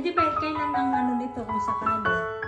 Hindi pa, kailan ang ano nito kung sakali?